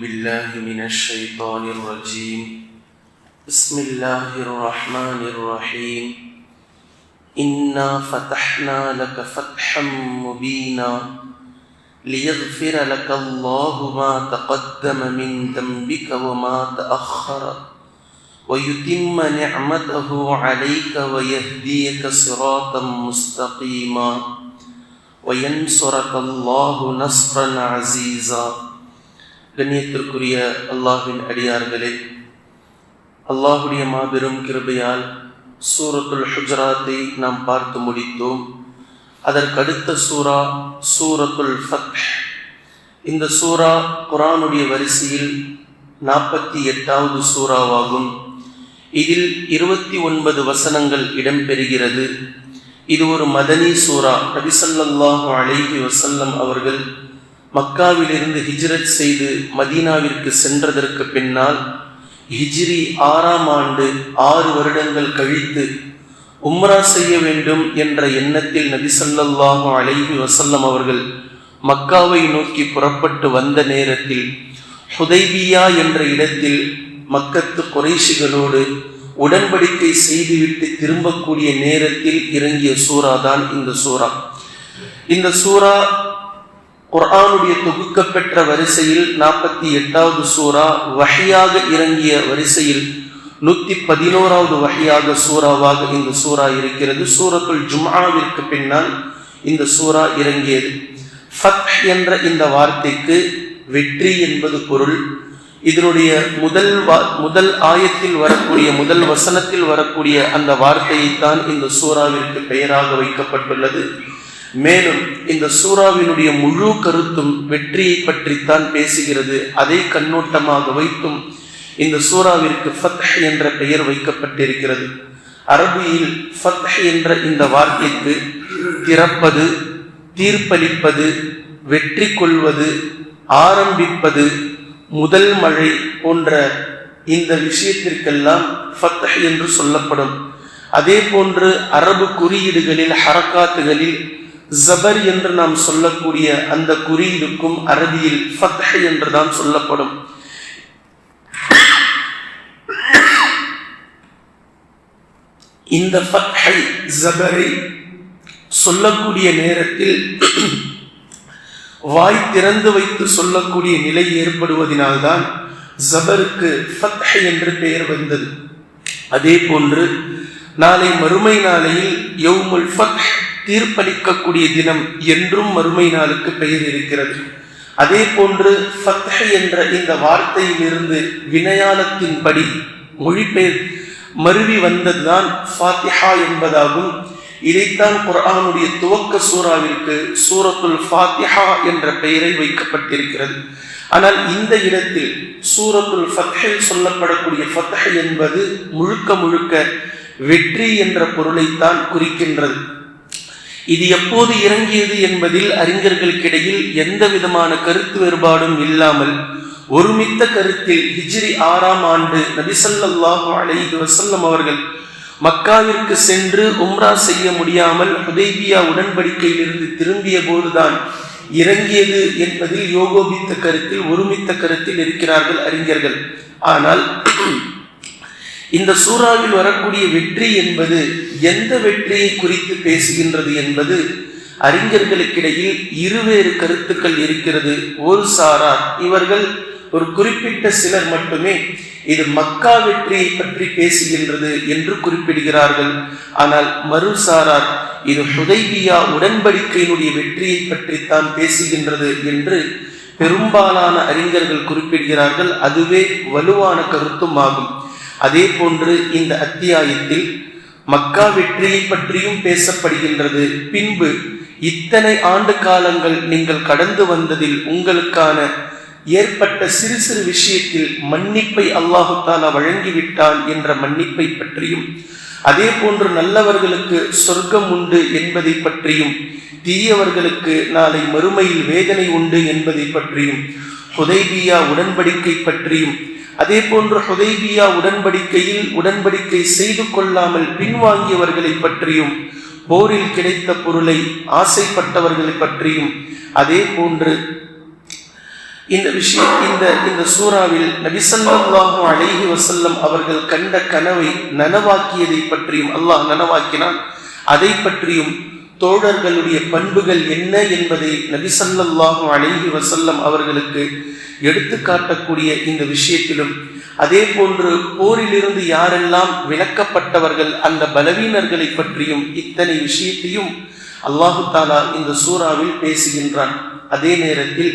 بالله من الشيطان الرجيم. بسم الله الرحمن الرحيم. إنا فتحنا لك فتحا مبينا ليغفر لك الله ما تقدم من ذنبك وما تأخر ويتم نعمته عليك ويهديك صراطا مستقيما وينصرك الله نصرا عزيزا. கண்ணியத்திற்குரிய அல்லாஹின் அடியார்களே அல்லாஹுடைய மாபெரும் கிருபையால் சூரத்துல் ஹுஜராத்தை நாம் பார்த்து முடித்தோம். அதற்கடுத்த சூரா சூரத்துல் ஃபத் இந்த சூரா குரானுடைய வரிசையில் நாற்பத்தி எட்டாவது சூறாவாகும். இதில் இருபத்தி ஒன்பது வசனங்கள் இடம்பெறுகிறது. இது ஒரு மதனி சூரா. நபிசல்லாஹு அலைஹி வசல்லம் அவர்கள் மக்காவிலிருந்து ஹிஜ்ரத் செய்து மதீனாவிற்கு சென்றதற்கு பின்னால் ஹிஜ்ரி ஆறாம் ஆண்டு ஆறு வருடங்கள் கழித்து உம்ரா செய்ய வேண்டும் என்ற எண்ணத்தில் நபிசல்லாஹு அலைஹி வசல்லம் அவர்கள் மக்காவை நோக்கி புறப்பட்டு வந்த நேரத்தில் ஹுதைபியா என்ற இடத்தில் மக்கத்து குறைஷிகளோடு உடன்படிக்கை செய்துவிட்டு திரும்பக்கூடிய நேரத்தில் இறங்கிய சூறா தான் இந்த சூறா. இந்த சூறா குர்ஆனுடைய தொகுக்கப்பெற்ற வரிசையில் நாற்பத்தி எட்டாவது சூறா வகையாக இறங்கிய வரிசையில் நூத்தி பதினோராவது வகையாக சூறாவாக இந்த சூறா இருக்கிறது. சூரத்துல் ஜும்ஆவிற்கு பின்னால் இந்த சூறா இறங்கியது. ஃபத் என்ற இந்த வார்த்தைக்கு வெற்றி என்பது பொருள். இதனுடைய முதல் முதல் ஆயத்தில் வரக்கூடிய முதல் வசனத்தில் வரக்கூடிய அந்த வார்த்தையைத்தான் இந்த சூறாவிற்கு பெயராக வைக்கப்பட்டுள்ளது. மேலும் இந்த சூறாவினுடைய முழு கருத்தும் வெற்றியை பற்றித்தான் பேசுகிறது. அதை கண்ணோட்டமாக வைத்தும் இந்த சூறாவிற்கு ஃபத் என்ற பெயர் வைக்கப்பட்டிருக்கிறது. அரபியில் ஃபத் என்ற இந்த வார்த்தைக்கு திறப்பது தீர்ப்பளிப்பது வெற்றி கொள்வது ஆரம்பிப்பது முதல் மழை போன்ற இந்த விஷயத்திற்கெல்லாம் ஃபத் என்று சொல்லப்படும். அதே போன்று அரபு குறியீடுகளில் ஹரக்காத்துகளில் ஜபர் என்று நாம் சொல்லக்கூடிய அந்த குறியீடுக்கும் அரபியில் ஃபத் என்றுதான் சொல்லப்படும். இந்த ஃபத்ஹை ஜபரை சொல்லக்கூடிய நேரத்தில் வாய் திறந்து வைத்து சொல்லக்கூடிய நிலை ஏற்படுவதனால்தான் ஜபருக்கு ஃபத்ஹ என்று பெயர் வந்தது. அதே போன்று நாளை மறுமை நாளையில் யவுமுல் ஃபத் தீர்ப்பளிக்கக்கூடிய தினம் என்றும் மறுமை நாளுக்கு பெயர் இருக்கிறது. அதே போன்று ஃபத்ஹ என்ற இந்த வார்த்தையிலிருந்து வினயானத்தின்படி மொழிபெயர் மருவி வந்ததுதான் ஃபாத்திஹா என்பதாகும். இதைத்தான் குர்ஆனுடைய துவக்க சூறாவிற்கு சூரத்துல் ஃபாத்திஹா என்ற பெயரை வைக்கப்பட்டிருக்கிறது. ஆனால் இந்த இடத்தில் சூரத்துல் ஃபத்ஹில் சொல்லப்படக்கூடிய ஃபத்ஹ என்பது முழுக்க முழுக்க வெற்றி என்ற பொருளைத்தான் குறிக்கின்றது. இது எப்போது இறங்கியது என்பதில் அறிஞர்களுக்கிடையில் எந்த விதமான கருத்து வேறுபாடும் இல்லாமல் ஒருமித்த கருத்தில் ஹிஜ்ரி ஆறாம் ஆண்டு நபிசல்லாஹு அலைஹி வசல்லம் அவர்கள் மக்காவிற்கு சென்று உம்ரா செய்ய முடியாமல் ஹுதைபியா உடன்படிக்கையிலிருந்து திரும்பிய போதுதான் இறங்கியது என்பதில் யோகோபித்த கருத்தில் ஒருமித்த கருத்தில் இருக்கிறார்கள் அறிஞர்கள். ஆனால் இந்த சூறாவில் வரக்கூடிய வெற்றி என்பது எந்த வெற்றியை குறித்து பேசுகின்றது என்பது அறிஞர்களுக்கிடையில் இருவேறு கருத்துக்கள் இருக்கிறது. ஒரு சாரார் இவர்கள் ஒரு குறிப்பிட்ட சிலர் மட்டுமே இது மக்கா வெற்றியை பற்றி பேசுகின்றது என்று குறிப்பிடுகிறார்கள். ஆனால் மறு சாரார் இது ஹுதைபியா உடன்படிக்கையினுடைய வெற்றியை பற்றித்தான் பேசுகின்றது என்று பெரும்பாலான அறிஞர்கள் குறிப்பிடுகிறார்கள். அதுவே வலுவான கருத்தும் ஆகும். அதே போன்று இந்த அத்தியாயத்தில் மக்கா வெற்றியை பற்றியும் பேசப்படுகின்றது. பின்பு இத்தனை ஆண்டு காலங்கள் நீங்கள் கடந்து வந்ததில் உங்களுக்கான ஏற்பட்ட சிறு சிறு விஷயத்தில் மன்னிப்பை அல்லாஹு தாலா வழங்கிவிட்டான் என்ற மன்னிப்பை பற்றியும் அதே போன்று நல்லவர்களுக்கு சொர்க்கம் உண்டு என்பதை பற்றியும் தீயவர்களுக்கு நாளை மறுமையில் வேதனை உண்டு என்பதை பற்றியும் ஹுதைபியா உடன்படிக்கை பற்றியும் அதே போன்று ஹுதைபியா உடன்படிக்கையில் உடன்படிக்கை செய்து கொள்ளாமல் பின்வாங்கியவர்களை பற்றியும் போரில் கிடைத்த பொருளை ஆசைப்பட்டவர்களை பற்றியும் அதே போன்று இந்த விஷயம் இந்த இந்த சூறாவில் நபிசல்லாஹு அழகி வசல்லம் அவர்கள் கண்ட கனவை நனவாக்கியதை பற்றியும் அல்லாஹ் நனவாக்கினான். அதை பற்றியும் தோழர்களுடைய பண்புகள் என்ன என்பதை நபிசல்லாஹு அழகி வசல்லம் அவர்களுக்கு எடுத்து காட்டக்கூடிய இந்த விஷயத்திலும் அதே போன்று போரிலிருந்து யாரெல்லாம் விளக்கப்பட்டவர்கள் அந்த பலவீனர்களை பற்றியும் இத்தனை விஷயத்தையும் அல்லாஹு தாலா இந்த சூறாவில் பேசுகின்றான். அதே நேரத்தில்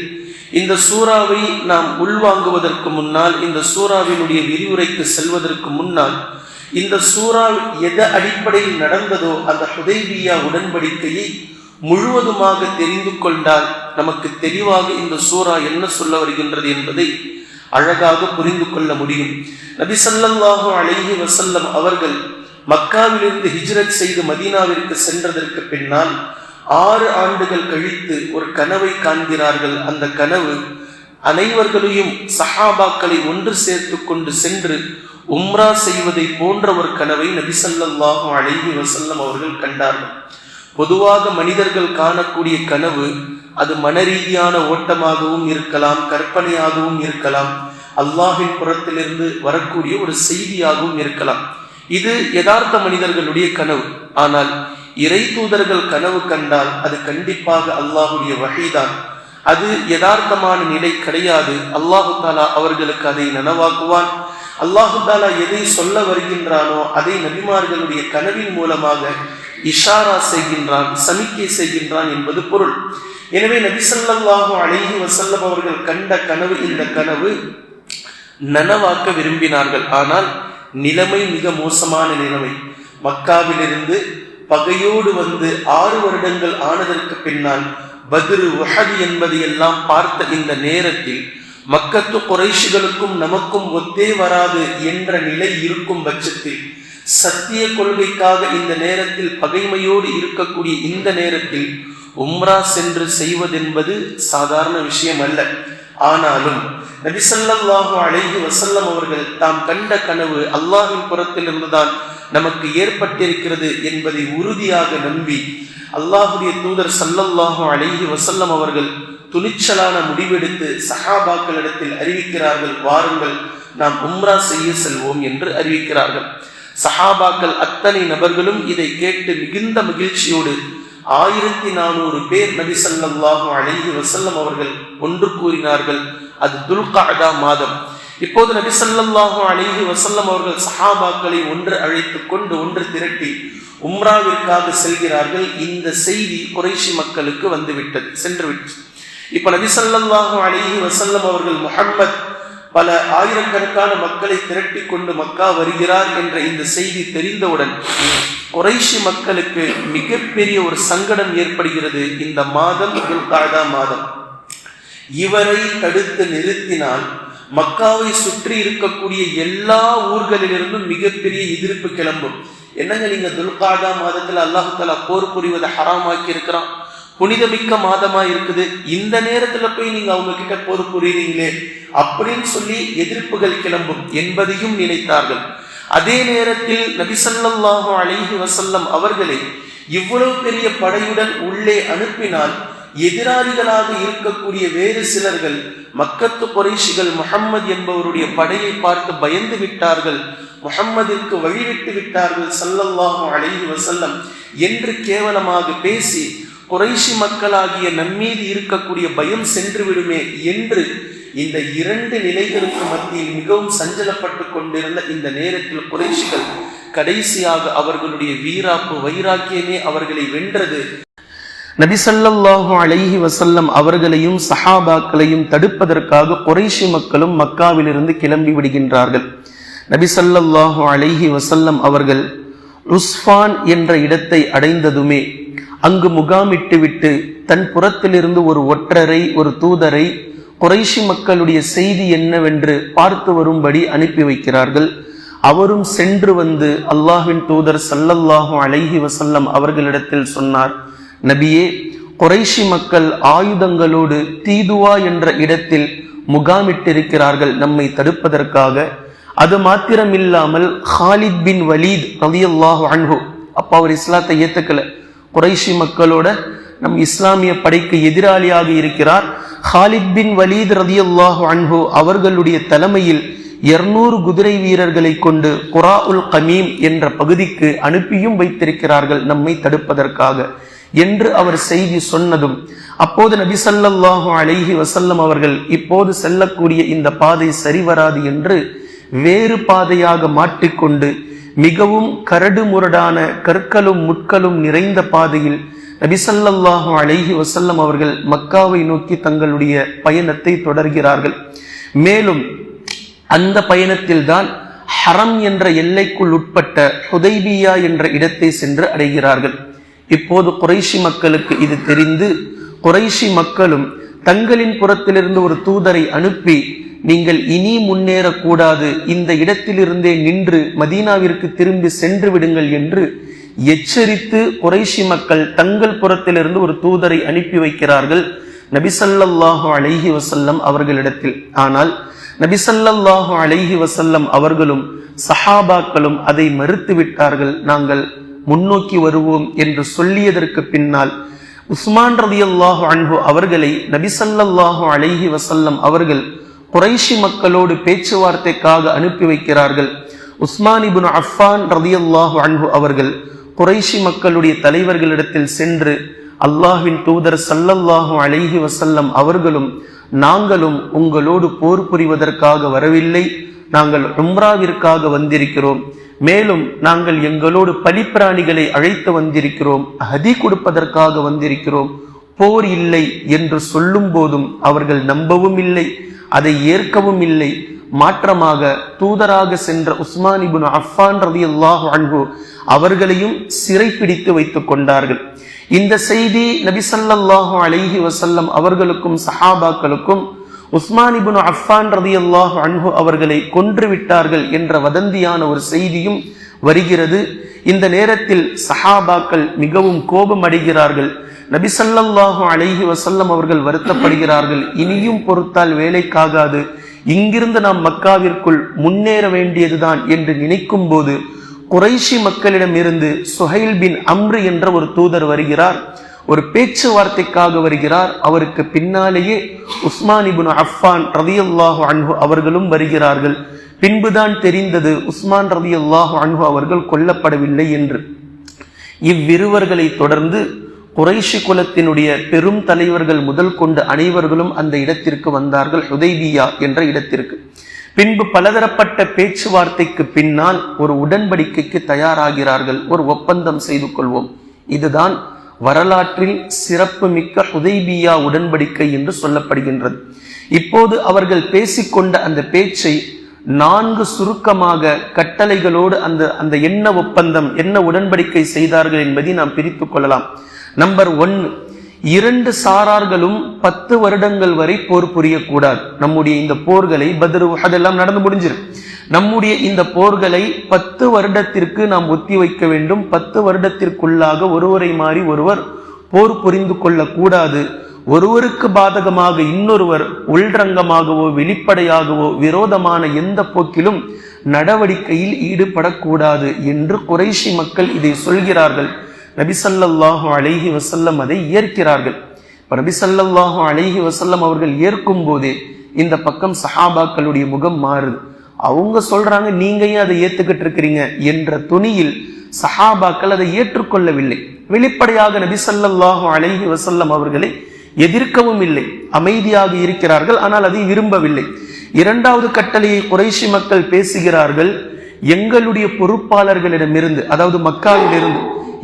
இந்த சூறாவை நாம் உள்வாங்குவதற்கு முன்னால் இந்த சூறாவினுடைய விரிவுரைக்கு செல்வதற்கு முன்னால் இந்த சூறால் எத அடிப்படையில் நடந்ததோ அந்த ஹுதைபியா உடன்படிக்கையை முழுவதுமாக தெரிந்து கொண்டால் நமக்கு தெளிவாக இந்த சூறா என்ன சொல்ல வருகின்றது என்பதை அழகாக புரிந்து கொள்ள முடியும். நபிசல்லாஹு அழகி வசல்லம் அவர்கள் மக்காவிலிருந்து ஹிஜ்ரத் செய்து மதீனாவிற்கு சென்றதற்கு பின்னால் ஆறு ஆண்டுகள் கழித்து ஒரு கனவை காண்கிறார்கள். அந்த கனவு அனைவர்களையும் சஹாபாக்களை ஒன்று சேர்த்து கொண்டு சென்று உம்ரா செய்வதை போன்ற ஒரு கனவை நபிசல்லாஹு அழைவி வசல்லம் அவர்கள் கண்டார்கள். பொதுவாக மனிதர்கள் காணக்கூடிய கனவு அது மனரீதியான ஓட்டமாகவும் இருக்கலாம் கற்பனையாகவும் இருக்கலாம். அல்லாஹின் புறத்திலிருந்து வரக்கூடிய ஒரு செய்தியாகவும் இருக்கலாம். இது யதார்த்த மனிதர்களுடைய கனவு. ஆனால் இறை தூதர்கள் கனவு கண்டால் அது கண்டிப்பாக அல்லாஹுடைய வகைதான் அது யதார்த்தமான நிலை கிடையாது. அல்லாஹு தாலா அவர்களுக்கு அதை நனவாக்குவான். அல்லாஹு தாலா எதை சொல்ல வருகின்றானோ அதை நபிமார்களுடைய கனவின் மூலமாக இஷாரா செய்கின்றான் சமிக்கை செய்கின்றான் என்பது பொருள். எனவே நபிசல்லாஹு அழகி வசல்லம் அவர்கள் கண்ட கனவு இந்த கனவு நனவாக்க விரும்பினார்கள். ஆனால் நிலைமை மிக மோசமான நிலைமை. மக்காவிலிருந்து பகையோடு வந்து ஆறு வருடங்கள் ஆனதற்கு பின்னால் பதிரு வஹது என்பதை எல்லாம் பார்த்த இந்த நேரத்தில் மக்கத்து குறைஷிகளுக்கும் நமக்கும் ஒத்தே வராது என்ற நிலை இருக்கும் பட்சத்தில் சத்திய கொள்கைக்காக இந்த நேரத்தில் பகைமையோடு இருக்கக்கூடிய இந்த நேரத்தில் உம்ரா சென்று செய்வதென்பது சாதாரண விஷயம் அல்ல. ஆனாலும் நபிசல்லாஹு அழகி வசல்லம் அவர்கள் தாம் கண்ட கனவு அல்லாஹின் புறத்தில் இருந்துதான் நமக்கு ஏற்பட்டிருக்கிறது என்பதை உறுதியாக நம்பி அல்லாஹுடைய தூதர் சல்லல்லாஹு அழகி வசல்லம் அவர்கள் துணிச்சலான முடிவெடுத்து சஹாபாக்களிடத்தில் அறிவிக்கிறார்கள் வாருங்கள் நாம் உம்ரா செய்ய செல்வோம் என்று அறிவிக்கிறார்கள். சஹாபாக்கள் அத்தனை நபர்களும் இதை கேட்டு மிகுந்த மகிழ்ச்சியோடு ஆயிரத்தி நானூறு பேர் நபி சல்லாஹு அழகி வசல்லம் அவர்கள் ஒன்று கூறினார்கள் அது துல்காடா மாதம். இப்போது நபி சல்லாஹு அழகி வசல்லம் அவர்கள் சஹாபாக்களை ஒன்று அழைத்து கொண்டு ஒன்று திரட்டி உம்ராவிற்காக செல்கிறார்கள். இந்த செய்தி குறைஷி மக்களுக்கு வந்துவிட்டது சென்று விட்டு இப்ப நபிசல்லாஹு அலிஹி வசல்லம் அவர்கள் முகம்மத் பல ஆயிரக்கணக்கான மக்களை திரட்டி கொண்டு மக்கா வருகிறார் என்ற இந்த செய்தி தெரிந்தவுடன் குறைஷி மக்களுக்கு மிகப்பெரிய ஒரு சங்கடம் ஏற்படுகிறது இந்த மாதம் துல்காடா மாதம். இவரை தடுத்து நிறுத்தினால் மக்காவை சுற்றி இருக்கக்கூடிய எல்லா ஊர்களிலிருந்தும் மிகப்பெரிய எதிர்ப்பு கிளம்பும். என்னங்க நீங்க துல்காடா மாதத்துல அல்லாஹு தாலா போர் புரிவதை ஹராமாக்கி இருக்கிறான் புனிதமிக்க மாதமா இருக்குது. இந்த நேரத்துல போய் நீங்க அவங்க கிட்ட போது புரியுறீங்களே? அப்படின்னு சொல்லி எதிர்ப்புகள் கிளம்பும். என்பதையும் நினைத்தார்கள். அதே நேரத்தில் நபிசல்லாஹு அலிஹி வசல்லம் அவர்களை இவ்வளவு பெரிய படையுடன் உள்ளே அனுப்பினால் எதிராளிகளாக இருக்கக்கூடிய வேறு சிலர்கள் மக்கத்து குறைஷிகள் முகம்மது என்பவருடைய படையை பார்த்து பயந்து விட்டார்கள். முகம்மதிற்கு வழிவிட்டு விட்டார்கள். சல்லல்லாஹு அலைஹி வசல்லம் என்று கேவலமாக பேசி குறைஷி மக்களாகிய நம்மீது இருக்கக்கூடிய பயம் சென்று விடுமே என்று இந்த இரண்டு நிலைகளுக்கு மத்தியில் மிகவும் சஞ்சலப்பட்டு கொண்டிருந்த இந்த நேரத்தில் குறைஷிகள் கடைசியாக அவர்களுடைய வீராப்பு வைராக்கியமே அவர்களை வென்றது. நபிசல்லாஹு அலைஹி வசல்லம் அவர்களையும் சஹாபாக்களையும் தடுப்பதற்காக குறைஷி மக்களும் மக்காவிலிருந்து கிளம்பி விடுகின்றார்கள். நபிசல்லாஹு அலைஹி வசல்லம் அவர்கள் ருஸ்ஃபான் என்ற இடத்தை அடைந்ததுமே அங்கு முகாமிட்டுவிட்டு தன் புறத்திலிருந்து ஒரு ஒற்றரை ஒரு தூதரை குறைஷி மக்களுடைய செய்தி என்னவென்று பார்த்து வரும்படி அனுப்பி வைக்கிறார்கள். அவரும் சென்று வந்து அல்லாஹின் தூதர் சல்லல்லாஹு அலைஹி வசல்லம் அவர்களிடத்தில் சொன்னார் நபியே குறைஷி மக்கள் ஆயுதங்களோடு தீதுவா என்ற இடத்தில் முகாமிட்டிருக்கிறார்கள் நம்மை தடுப்பதற்காக. அது மாத்திரமில்லாமல் ஹாலித் பின் வலீத் ரலியல்லாஹு அன்ஹு. அப்பா அவர் இஸ்லாத்தை ஏத்துக்கல. குறைஷி மக்களோட நம் இஸ்லாமிய படைக்கு எதிராளியாக இருக்கிறார். ஹாலித் பின் வலீத் ரதியல்லாஹு அன்ஹு அவர்களுடைய தலைமையில் இருநூறு குதிரை வீரர்களை கொண்டு குரா உல் கமீம் என்ற பகுதிக்கு அனுப்பியும் வைத்திருக்கிறார்கள் நம்மை தடுப்பதற்காக. என்று அவர் செய்தி சொன்னதும் அப்போது நபி சல்லாஹு அலைஹி வசல்லம் அவர்கள் இப்போது செல்லக்கூடிய இந்த பாதை சரிவராது என்று வேறு பாதையாக மாற்றிக்கொண்டு மிகவும் கரடு முரடான கற்களும் முட்களும் நிறைந்த பாதையில் நபிசல்லாஹு அழகி அலைஹி அவர்கள் மக்காவை நோக்கி தங்களுடைய பயணத்தை தொடர்கிறார்கள். மேலும் அந்த பயணத்தில் தான் ஹரம் என்ற எல்லைக்குள் உட்பட்ட ஹுதைபியா என்ற இடத்தை சென்று அடைகிறார்கள். இப்போது குறைஷி மக்களுக்கு இது தெரிந்து குறைஷி மக்களும் தங்களின் புறத்திலிருந்து ஒரு தூதரை அனுப்பி நீங்கள் இனி முன்னேறக்கூடாது. இந்த இடத்திலிருந்தே நின்று மதீனாவிற்கு திரும்பி சென்று விடுங்கள் என்று எச்சரித்து குறைஷி மக்கள் தங்கள் புறத்திலிருந்து ஒரு தூதரை அனுப்பி வைக்கிறார்கள். நபிசல்லாஹு அலைஹி வசல்லம் அவர்களிடத்தில். ஆனால் நபிசல்லாஹு அலைஹி வசல்லம் அவர்களும் சஹாபாக்களும் அதை மறுத்து விட்டார்கள். நாங்கள் முன்னோக்கி வருவோம் என்று சொல்லியதற்கு பின்னால் உஸ்மான் ரதியல்லாஹு அன்பு அவர்களை நபிசல்லாஹு அலைஹி வசல்லம் அவர்கள் குறைஷி மக்களோடு பேச்சுவார்த்தைக்காக அனுப்பி வைக்கிறார்கள். உஸ்மான் இபுன் அஃபான் ரதியல்லாஹு அன்பு அவர்கள் குறைஷி மக்களுடைய தலைவர்களிடத்தில் சென்று அல்லாஹின் தூதர் சல்லல்லாஹு அலைஹி வசல்லம் அவர்களும் நாங்களும் உங்களோடு போர் புரிவதற்காக வரவில்லை. நாங்கள் உம்ராவிற்காக வந்திருக்கிறோம். மேலும் நாங்கள் எங்களோடு பலிப்பிராணிகளை அழைத்து வந்திருக்கிறோம். ஹதி கொடுப்பதற்காக வந்திருக்கிறோம். போர் இல்லை என்று சொல்லும் போதும் அவர்கள் நம்பவும் இல்லை. அதை ஏற்கவும் இல்லை. மாற்றமாக தூதராக சென்ற உஸ்மான் இபுன் அஃபான் ரதி அல்லாஹு அன்பு அவர்களையும் சிறை பிடித்து வைத்துக் கொண்டார்கள். இந்த செய்தி நபிசல்லாஹு அலைஹி வசல்லம் அவர்களுக்கும் சஹாபாக்களுக்கும் உஸ்மான் இபுன் அஃபான் ரதி அல்லாஹு அன்ஹு அவர்களை கொன்று விட்டார்கள் என்ற வதந்தியான ஒரு செய்தியும் வருகிறது. இந்த நேரத்தில் சஹாபாக்கள் மிகவும் கோபம் அடைகிறார்கள் நபிசல்லாஹு அலைஹி வசல்லம் அவர்கள் வருத்தப்படுகிறார்கள். இனியும் பொறுத்தால் வேலைக்காகாது. இங்கிருந்து நாம் மக்காவிற்குள் முன்னேற வேண்டியதுதான் என்று நினைக்கும் போது குறைஷி மக்களிடமிருந்து சுஹைல் பின் அம்ரு என்ற ஒரு தூதர் வருகிறார். ஒரு பேச்சுவார்த்தைக்காக வருகிறார். அவருக்கு பின்னாலேயே உஸ்மானிபுன் அஃபான் அஃபான் ரதியல்லாஹு அன்ஹு அவர்களும் வருகிறார்கள். பின்புதான் தெரிந்தது உஸ்மான் ரதியல்லாஹு அன்ஹு அவர்கள் கொல்லப்படவில்லை என்று. இவ்விருவர்களை தொடர்ந்து குறைஷி குலத்தினுடைய பெரும் தலைவர்கள் முதல் கொண்டு அனைவர்களும் அந்த இடத்திற்கு வந்தார்கள் ஹுதைபியா என்ற இடத்திற்கு. பின்பு பலதரப்பட்ட பேச்சுவார்த்தைக்கு பின்னால் ஒரு உடன்படிக்கைக்கு தயாராகிறார்கள். ஒரு ஒப்பந்தம் செய்து கொள்வோம். இதுதான் வரலாற்றில் சிறப்பு மிக்க ஹுதைபியா உடன்படிக்கை என்று சொல்லப்படுகின்றது. இப்போது அவர்கள் பேசிக்கொண்ட அந்த பேச்சை நான்கு சுருக்கமாக கட்டளைகளோடு அந்த அந்த என்ன ஒப்பந்தம் என்ன உடன்படிக்கை செய்தார்கள் என்பதை நாம் பிரித்து கொள்ளலாம். நம்பர் ஒன் இரண்டு சாரார்களும் பத்து வருடங்கள் வரை போர் புரியக்கூடாது. நம்முடைய இந்த போர்களை பதிரு அதெல்லாம் நடந்து முடிஞ்சிரு. நம்முடைய இந்த போர்களை பத்து வருடத்திற்கு நாம் ஒத்தி வைக்க வேண்டும். பத்து வருடத்திற்குள்ளாக ஒருவரை மாறி ஒருவர் போர் புரிந்து கொள்ளக்கூடாது. ஒருவருக்கு பாதகமாக இன்னொருவர் உள்ரங்கமாகவோ வெளிப்படையாகவோ விரோதமான எந்த போக்கிலும் நடவடிக்கையில் ஈடுபடக்கூடாது என்று குறைஷி மக்கள் இதை சொல்கிறார்கள். நபிசல்லாஹு அலைஹி வசல்லம் அதை ஏற்கிறார்கள். இப்போ நபிசல்லாஹு அலைஹி வசல்லம் அவர்கள் ஏற்கும் போது இந்த பக்கம் சஹாபாக்களுடைய முகம் மாறுது. அவங்க சொல்றாங்க நீங்க ஏன் அதை ஏத்துக்கிட்டு இருக்கிறீங்க? என்ற துணியில் சஹாபாக்கள் அதை ஏற்றுக்கொள்ளவில்லை. வெளிப்படையாக நபிசல்லாஹு அலைஹி வசல்லம் அவர்களை எதிர்க்கவும் இல்லை. அமைதியாக இருக்கிறார்கள் ஆனால் அதை விரும்பவில்லை. இரண்டாவது கட்டளையை குறைஷி மக்கள் பேசுகிறார்கள் எங்களுடைய பொறுப்பாளர்களிடமிருந்து அதாவது மக்காவிலிருந்து.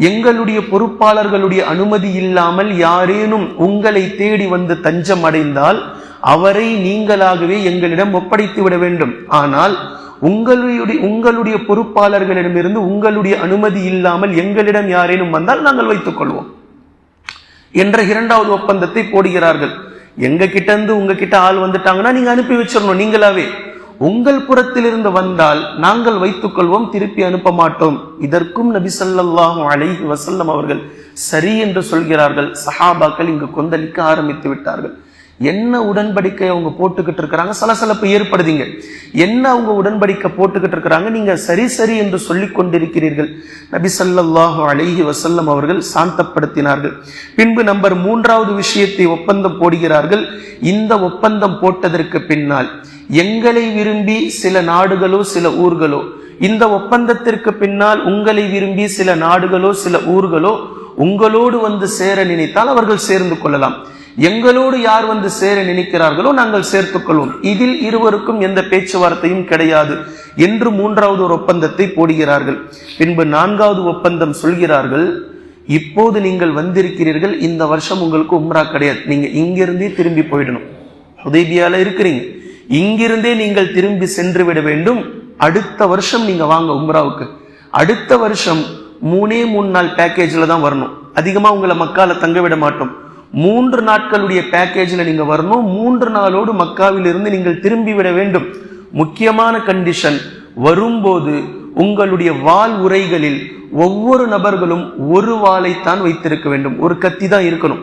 எங்களுடைய பொறுப்பாளர்களுடைய அனுமதி இல்லாமல் யாரேனும் உங்களை தேடி வந்து தஞ்சம் அடைந்தால் அவரை நீங்களாகவே எங்களிடம் ஒப்படைத்து விட வேண்டும். ஆனால் உங்களுடைய உங்களுடைய பொறுப்பாளர்களிடமிருந்து உங்களுடைய அனுமதி இல்லாமல் எங்களிடம் யாரேனும் வந்தால் நாங்கள் வைத்துக் கொள்வோம். என்ற இரண்டாவது ஒப்பந்தத்தை போடுகிறார்கள். எங்க கிட்ட இருந்து உங்ககிட்ட ஆள் வந்துட்டாங்கன்னா நீங்க அனுப்பி வச்சிடணும் நீங்களாவே. உங்கள் புறத்திலிருந்து வந்தால் நாங்கள் வைத்துக் கொள்வோம் திருப்பி அனுப்ப மாட்டோம். இதற்கும் நபி சொல்லாஹும் அலைஹி வசல்லம் அவர்கள் சரி என்று சொல்கிறார்கள். சஹாபாக்கள் இங்கு கொந்தளிக்க ஆரம்பித்து விட்டார்கள். என்ன உடன்படிக்கை அவங்க போட்டுக்கிட்டு இருக்கிறாங்க? சலசலப்பு ஏற்படுதீங்க. என்ன அவங்க உடன்படிக்கை போட்டுக்கிட்டு இருக்கிறாங்க? நீங்க சரி சரி என்று சொல்லிக் கொண்டிருக்கிறீர்கள். நபி ஸல்லல்லாஹு அலைஹி வசல்லம் அவர்கள் சாந்தப்படுத்தினார்கள். பின்பு நம்பர் மூன்றாவது விஷயத்தை ஒப்பந்தம் போடுகிறார்கள். இந்த ஒப்பந்தம் போட்டதற்கு பின்னால் எங்களை விரும்பி சில நாடுகளோ சில ஊர்களோ இந்த ஒப்பந்தத்திற்கு பின்னால் உங்களை விரும்பி சில நாடுகளோ சில ஊர்களோ உங்களோடு வந்து சேர நினைத்தால் அவர்கள் சேர்ந்து கொள்ளலாம். எங்களோடு யார் வந்து சேர நினைக்கிறார்களோ நாங்கள் சேர்த்துக்கொள்வோம் இதில் இருவருக்கும் எந்த பேச்சுவார்த்தையும் கிடையாது என்று மூன்றாவது ஒரு ஒப்பந்தத்தை போடுகிறார்கள். பின்பு நான்காவது ஒப்பந்தம் சொல்கிறார்கள் இப்போது நீங்கள் வந்திருக்கிறீர்கள் இந்த வருஷம் உங்களுக்கு உம்ரா கிடையாது. நீங்க இங்கிருந்தே திரும்பி போயிடணும். உதேபியால இருக்கிறீங்க. இங்கிருந்தே நீங்கள் திரும்பி சென்று விட வேண்டும். அடுத்த வருஷம் நீங்க வாங்க உம்ராவுக்கு. அடுத்த வருஷம் மூணே மூணு நாள் பேக்கேஜில் தான் வரணும். அதிகமாக உங்களை மக்கால தங்க விட மாட்டோம். மூன்று நாட்களுடைய பேக்கேஜில் நீங்கள் வரணும். மூன்று நாளோடு மக்காவிலிருந்து நீங்கள் திரும்பி விட வேண்டும். முக்கியமான கண்டிஷன் வரும்போது உங்களுடைய வால் உரைகளில் ஒவ்வொரு நபர்களும் ஒரு வாளைத்தான் வைத்திருக்க வேண்டும். ஒரு கத்தி தான் இருக்கணும்.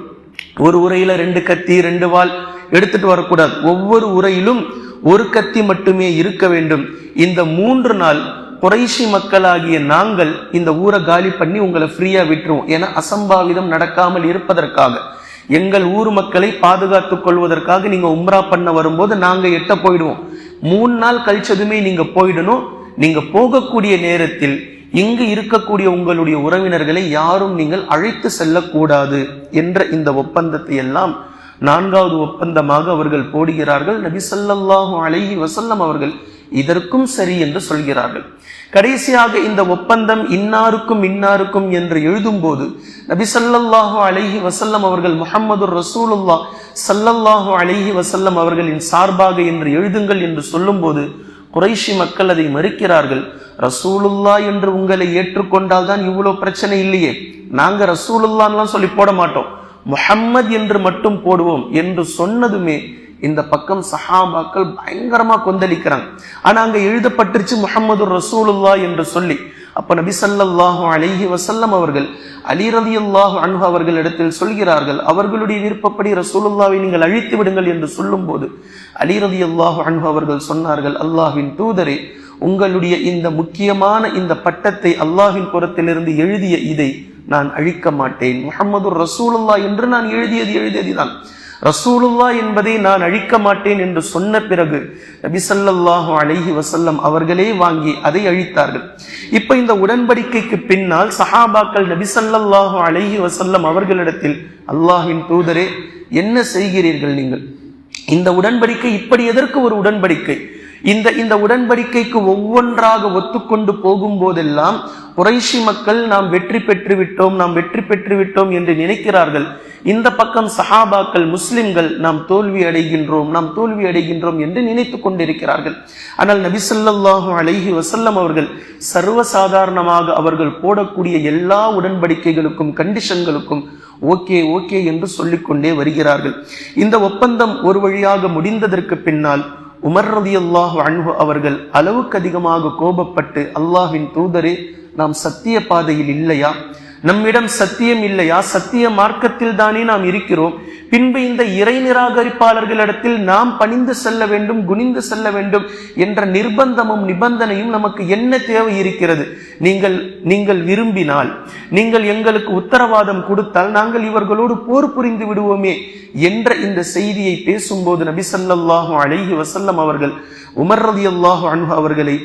ஒரு உரையில ரெண்டு கத்தி ரெண்டு வாள் எடுத்துட்டு வரக்கூடாது. ஒவ்வொரு உரையிலும் ஒரு கத்தி மட்டுமே இருக்க வேண்டும். இந்த மூன்று நாள் குறைஷி மக்களாகிய நாங்கள் இந்த ஊரை காலி பண்ணி உங்களை ஃப்ரீயா விட்டுருவோம். ஏன்னா அசம்பாவிதம் நடக்காமல் இருப்பதற்காக. எங்கள் ஊர் மக்களை பாதுகாத்துக் கொள்வதற்காக நீங்க உம்ரா பண்ண வரும்போது நாங்க எட்ட போயிடுவோம். மூணு நாள் கழிச்சதுமே நீங்க போயிடணும். நீங்க போகக்கூடிய நேரத்தில் இங்கு இருக்கக்கூடிய உங்களுடைய உறவினர்களை யாரும் நீங்கள் அழைத்து செல்லக்கூடாது என்ற இந்த ஒப்பந்தத்தை எல்லாம் நான்காவது ஒப்பந்தமாக அவர்கள் போடுகிறார்கள். நபி ஸல்லல்லாஹு அலைஹி வசல்லம் அவர்கள் இதற்கும் சரி என்று சொல்கிறார்கள். கடைசியாக இந்த ஒப்பந்தம் இன்னாருக்கும் இன்னாருக்கும் என்று எழுதும்போது போது ஸல்லல்லாஹு அலைஹி வசல்லம் அவர்கள் முஹம்மது ரசூலுல்லா சல்லல்லாஹு அலஹி வசல்லம் அவர்களின் சார்பாக என்று எழுதுங்கள் என்று சொல்லும்போது குறைஷி மக்கள் அதை மறுக்கிறார்கள். ரசூலுல்லா என்று உங்களை ஏற்றுக்கொண்டால் தான் இவ்வளோ பிரச்சனை இல்லையே. நாங்கள் ரசூலுல்லான்லாம் சொல்லி போட மாட்டோம். முஹம்மத் என்று மட்டும் போடுவோம் என்று சொன்னதுமே இந்த பக்கம் சஹாபாக்கள் பயங்கரமா கொந்தளிக்கிறாங்க. ஆனா அங்க எழுதப்பட்டுருச்சு முகமது ரசூலுல்லா என்று சொல்லி. அப்ப நபி சல்லாஹு அலிஹி வசல்லம் அவர்கள் அலி ரலியல்லாஹு அன்ஹு அவர்கள் இடத்தில் சொல்கிறார்கள் அவர்களுடைய விருப்பப்படி ரசூலுல்லாவை நீங்கள் அழித்து விடுங்கள் என்று சொல்லும்போது அலி அல்லாஹு அன்ஹு அவர்கள் சொன்னார்கள் அல்லாஹின் தூதரே உங்களுடைய இந்த முக்கியமான இந்த பட்டத்தை அல்லாஹின் புறத்திலிருந்து எழுதிய இதை நான் அழிக்க மாட்டேன். முகமது ரசூலுல்லா என்று நான் எழுதியது எழுதியதுதான். ரசூலுல்லா என்பதை நான் அழிக்க மாட்டேன் என்று சொன்ன பிறகு நபி ஸல்லல்லாஹு வசல்லம் அவர்களே வாங்கி அதை அழித்தார்கள். இப்ப இந்த உடன்படிக்கைக்கு பின்னால் சஹாபாக்கள் நபி ஸல்லல்லாஹு வசல்லம் அவர்களிடத்தில் அல்லாஹின் தூதரே என்ன செய்கிறீர்கள் நீங்கள்? இந்த உடன்படிக்கை இப்படி எதற்கு ஒரு உடன்படிக்கை? இந்த இந்த உடன்படிக்கைக்கு ஒவ்வொன்றாக ஒத்துக்கொண்டு போகும் போதெல்லாம் குறைஷி மக்கள் நாம் வெற்றி பெற்று விட்டோம் நாம் வெற்றி பெற்று விட்டோம் என்று நினைக்கிறார்கள். இந்த பக்கம் சஹாபாக்கள் முஸ்லிம்கள் நாம் தோல்வி அடைகின்றோம் நாம் தோல்வி அடைகின்றோம் என்று நினைத்து கொண்டிருக்கிறார்கள். ஆனால் நபிசல்லாஹு ஸல்லல்லாஹு அலைஹி வஸல்லம் அவர்கள் சர்வசாதாரணமாக அவர்கள் போடக்கூடிய எல்லா உடன்படிக்கைகளுக்கும் கண்டிஷன்களுக்கும் ஓகே ஓகே என்று சொல்லிக்கொண்டே வருகிறார்கள். இந்த ஒப்பந்தம் ஒரு வழியாக முடிந்ததற்கு பின்னால் உமர் அல்லாஹ் அன்பு அவர்கள் அளவுக்கு அதிகமாக கோபப்பட்டு அல்லாஹின் தூதரே நாம் சத்திய பாதையில் இல்லையா? நம்மிடம் சத்தியம் இல்லையா? சத்திய மார்க்கத்தில் தானே நாம் இருக்கிறோம். பின்பு இந்த இறை நிராகரிப்பாளர்களிடத்தில் நாம் பணிந்து செல்ல வேண்டும் குனிந்து செல்ல வேண்டும் என்ற நிர்பந்தமும் நிபந்தனையும் நமக்கு என்ன தேவை இருக்கிறது? நீங்கள் நீங்கள் விரும்பினால் நீங்கள் எங்களுக்கு உத்தரவாதம் கொடுத்தால் நாங்கள் இவர்களோடு போர் புரிந்து விடுவோமே என்ற இந்த செய்தியை பேசும்போது நபி ஸல்லல்லாஹு அலைஹி வசல்லம் அவர்கள் உமர் ரலியல்லாஹு அன்பு அவர்களை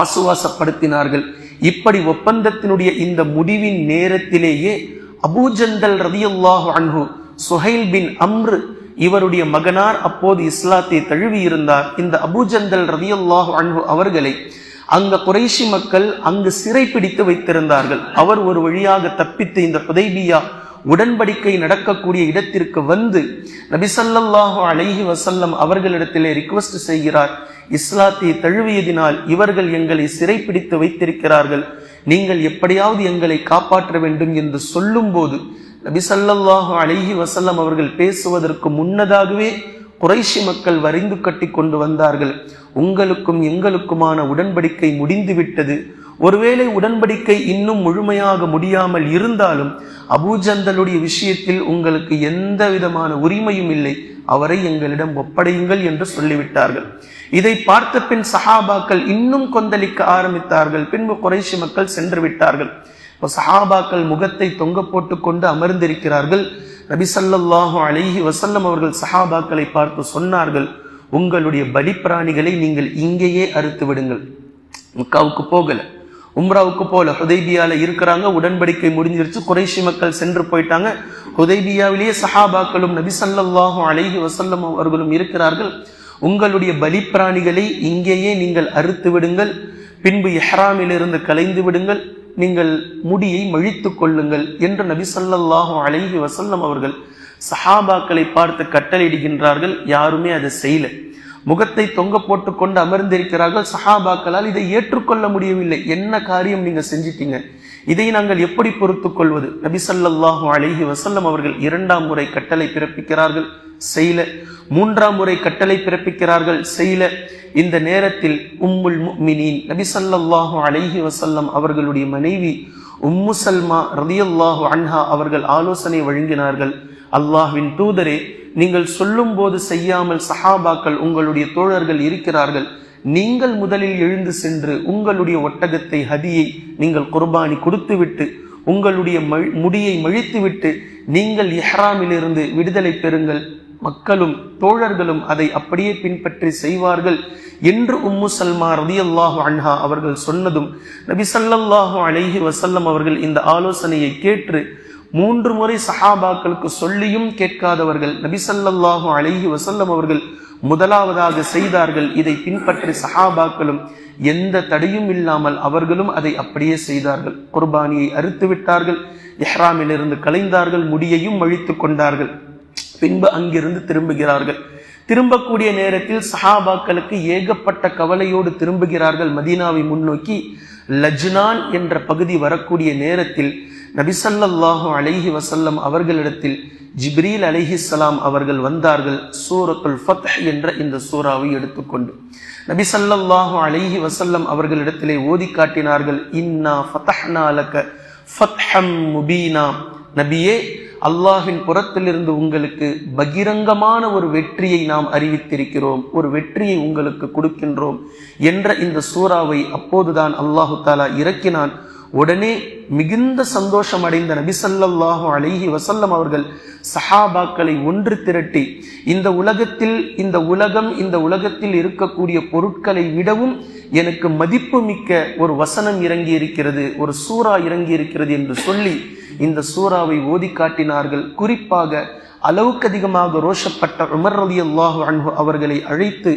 ஆசுவாசப்படுத்தினார்கள். இப்படி ஒப்பந்தத்தினுடைய இந்த முடிவின் நேரத்திலேயே அபூஜந்தல் ரதியுல்லாஹ் அன்ஹு சுஹைல் பின் அம்ரு இவருடைய மகனார் அப்போது இஸ்லாத்தை தழுவி இருந்தார் இந்த அபூஜந்தல் ரதியுல்லாஹ் அன்ஹு அவர்களை அங்க குறைஷி மக்கள் அங்கு சிறை பிடித்து வைத்திருந்தார்கள். அவர் ஒரு வழியாக தப்பித்து இந்த புதைபியா உடன்படிக்கை நடக்கக்கூடிய இடத்திற்கு வந்து நபிசல்லாஹு அலைஹி வசல்லம் அவர்களிடத்திலே ரிக்வஸ்ட் செய்கிறார். இஸ்லாத்தை தழுவியதினால் இவர்கள் எங்களை சிறைப்பிடித்து வைத்திருக்கிறார்கள். நீங்கள் எப்படியாவது எங்களை காப்பாற்ற வேண்டும் என்று சொல்லும்போது நபிசல்லாஹு அலைஹி வசல்லம் அவர்கள் பேசுவதற்கு முன்னதாகவே குறைஷி மக்கள் வரிந்து கட்டி கொண்டு வந்தார்கள். உங்களுக்கும் எங்களுக்குமான உடன்படிக்கை முடிந்துவிட்டது. ஒருவேளை உடன்படிக்கை இன்னும் முழுமையாக முடியாமல் இருந்தாலும் அபூஜந்தலுடைய விஷயத்தில் உங்களுக்கு எந்த விதமான உரிமையும் இல்லை. அவரை எங்களிடம் ஒப்படையுங்கள் என்று சொல்லிவிட்டார்கள். இதை பார்த்த பின் சஹாபாக்கள் இன்னும் கொந்தளிக்க ஆரம்பித்தார்கள். பின்பு குறைசி மக்கள் சென்று விட்டார்கள். இப்போ சஹாபாக்கள் முகத்தை தொங்க போட்டு கொண்டு அமர்ந்திருக்கிறார்கள். நபிசல்லாஹு அழகி வசல்லம் அவர்கள் சஹாபாக்களை பார்த்து சொன்னார்கள் உங்களுடைய பலிப்பிராணிகளை நீங்கள் இங்கேயே அறுத்து விடுங்கள். முக்காவுக்கு போகலை. உம்ராவுக்கு போல ஹுதைபியால இருக்கிறாங்க. உடன்படிக்கை முடிஞ்சிருச்சு. குறைஷி மக்கள் சென்று போயிட்டாங்க. ஹுதைபியாவிலேயே சஹாபாக்களும் நபிசல்லாஹும் அழகி வசல்லம் அவர்களும் இருக்கிறார்கள். உங்களுடைய பலிப்பிராணிகளை இங்கேயே நீங்கள் அறுத்து விடுங்கள். பின்பு எஹ்ராமிலிருந்து கலைந்து விடுங்கள். நீங்கள் முடியை மழித்து கொள்ளுங்கள் என்று நபி ஸல்லல்லாஹு அழகி வசல்லம் அவர்கள் சஹாபாக்களை பார்த்து கட்டளையிடுகின்றார்கள். யாருமே அதை செய்யல. முகத்தை தொங்க போட்டுக்கொண்டு அமர்ந்திருக்கிறார்கள். சஹாபாக்களால் இதை ஏற்றுக்கொள்ள முடியவில்லை. என்ன காரியம் நீங்க செஞ்சிட்டீங்க? இதை நாங்கள் எப்படி பொறுத்து கொள்வது? நபி அலஹி வசல்லம் அவர்கள் இரண்டாம் முறை கட்டளை பிறப்பிக்கிறார்கள். செய்யல மூன்றாம் முறை கட்டளை பிறப்பிக்கிறார்கள். செய்யல இந்த நேரத்தில் உம்முல் முக்மினின் நபி அலஹி வசல்லம் அவர்களுடைய மனைவி உம்மு சல்மா ரதியல்லாஹு அன்ஹா அவர்கள் ஆலோசனை வழங்கினார்கள். அல்லாஹ்வின் தூதரே நீங்கள் சொல்லும் போது செய்யாமல் சஹாபாக்கள் உங்களுடைய தோழர்கள் இருக்கிறார்கள். நீங்கள் முதலில் எழுந்து சென்று உங்களுடைய ஒட்டகத்தை ஹதியை நீங்கள் குர்பானி கொடுத்துவிட்டு உங்களுடைய முடியை மழித்துவிட்டு நீங்கள் இஹ்ராமிலிருந்து விடுதலை பெறுங்கள். மக்களும் தோழர்களும் அதை அப்படியே பின்பற்றி செய்வார்கள் என்று உம்மு சல்மா ரதியல்லாஹு அன்ஹா அவர்கள் சொன்னதும் நபி ஸல்லல்லாஹு அலைஹி வசல்லம் அவர்கள் இந்த ஆலோசனையை கேட்டு மூன்று முறை சஹாபாக்களுக்கு சொல்லியும் கேட்காதவர்கள் நபிசல்லாஹு அழகி வசல்லம் அவர்கள் முதலாவதாக செய்தார்கள். இதை பின்பற்றி சஹாபாக்களும் எந்த தடையும் இல்லாமல் அவர்களும் அதை அப்படியே செய்தார்கள். குர்பானியை அறுத்து விட்டார்கள் இஹ்ராமிலிருந்து கலைந்தார்கள் முடியையும் அழித்துக் கொண்டார்கள். பின்பு அங்கிருந்து திரும்புகிறார்கள். திரும்பக்கூடிய நேரத்தில் சஹாபாக்களுக்கு ஏகப்பட்ட கவலையோடு திரும்புகிறார்கள். மதீனாவை முன்னோக்கி லஜ்னான் என்ற பகுதி வரக்கூடிய நேரத்தில் நபிசல்லாஹு அலைஹி வசல்லம் அவர்களிடத்தில் ஜிப்ரீல் சலாம் அவர்கள் வந்தார்கள் சூரத்துல் ஃபத்ஹ் என்ற இந்த சூறாவை எடுத்துக்கொண்டு. நபி ஸல்லல்லாஹு அலைஹி வசல்லம் அவர்களிடத்திலே ஓதி காட்டினார்கள் இன்னா ஃபதஹ்னா ஃபத்ஹம் முபீனா. நபியே அல்லாஹின் புறத்திலிருந்து உங்களுக்கு பகிரங்கமான ஒரு வெற்றியை நாம் அறிவித்திருக்கிறோம் ஒரு வெற்றியை உங்களுக்கு கொடுக்கின்றோம் என்ற இந்த சூறாவை அப்போதுதான் அல்லாஹு தாலா இறக்கினான். உடனே மிகுந்த சந்தோஷம் அடைந்த நபி ஸல்லல்லாஹு வசல்லம் அவர்கள் சஹாபாக்களை ஒன்று திரட்டி இந்த உலகத்தில் இந்த உலகம் இந்த உலகத்தில் இருக்கக்கூடிய பொருட்களை விடவும் எனக்கு மதிப்பு மிக்க ஒரு வசனம் இறங்கி இருக்கிறது ஒரு சூறா இறங்கி இருக்கிறது என்று சொல்லி இந்த சூறாவை ஓதி காட்டினார்கள். குறிப்பாக அளவுக்கு அதிகமாக ரோஷப்பட்ட உமர் ரலியல்லாஹு அன்ஹு அவர்களை அழைத்து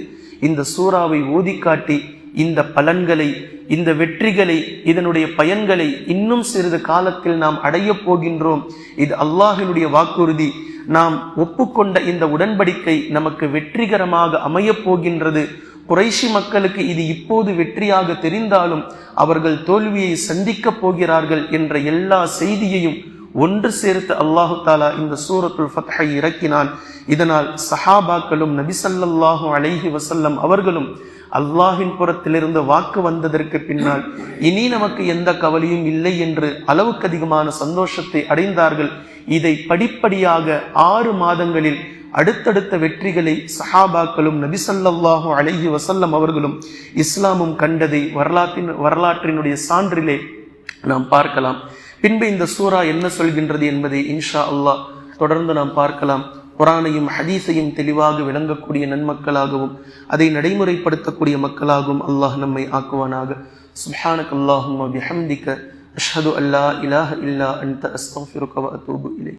இந்த சூறாவை ஓதி காட்டி இந்த பலன்களை இந்த வெற்றிகளை இதனுடைய பயன்களை இன்னும் சிறிது காலத்தில் நாம் அடையப் போகின்றோம். இது அல்லாஹினுடைய வாக்குறுதி. நாம் ஒப்புக்கொண்ட இந்த உடன்படிக்கை நமக்கு வெற்றிகரமாக அமையப் போகின்றது. குறைஷி மக்களுக்கு இது இப்போது வெற்றியாக தெரிந்தாலும் அவர்கள் தோல்வியை சந்திக்கப் போகிறார்கள் என்ற எல்லா செய்தியையும் ஒன்று சேர்த்து அல்லாஹு தாலா இந்த சூரத்துல் ஃபத்ஹை இறக்கினான். இதனால் சஹாபாக்களும் நபிசல்லாஹு அலைஹி வசல்லம் அவர்களும் அல்லாஹின் புறத்திலிருந்து வாக்கு வந்ததற்கு பின்னால் இனி நமக்கு எந்த கவலையும் இல்லை என்று அளவுக்கு அதிகமான சந்தோஷத்தை அடைந்தார்கள். இதை படிப்படியாக ஆறு மாதங்களில் அடுத்தடுத்த வெற்றிகளை சஹாபாக்களும் நபிசல்லாஹு அழகி வசல்லம் அவர்களும் இஸ்லாமும் கண்டதை வரலாற்றின் வரலாற்றினுடைய சான்றிலே நாம் பார்க்கலாம். பின்பு இந்த சூரா என்ன சொல்கின்றது என்பதை இன்ஷா அல்லாஹ் தொடர்ந்து நாம் பார்க்கலாம். குரானையும் ஹதீஸையும் தெளிவாக விளங்கக்கூடிய நன்மக்களாகவும் அதை நடைமுறைப்படுத்தக்கூடிய மக்களாகவும் அல்லாஹ் நம்மை ஆக்குவானாக. சுஹானக் அல்லாஹும் பிஹம்திக அஷ்ஹது அல்லா இலாஹ இல்லா அன்த அஸ்தக்ஃபிருக வ அத்தூபு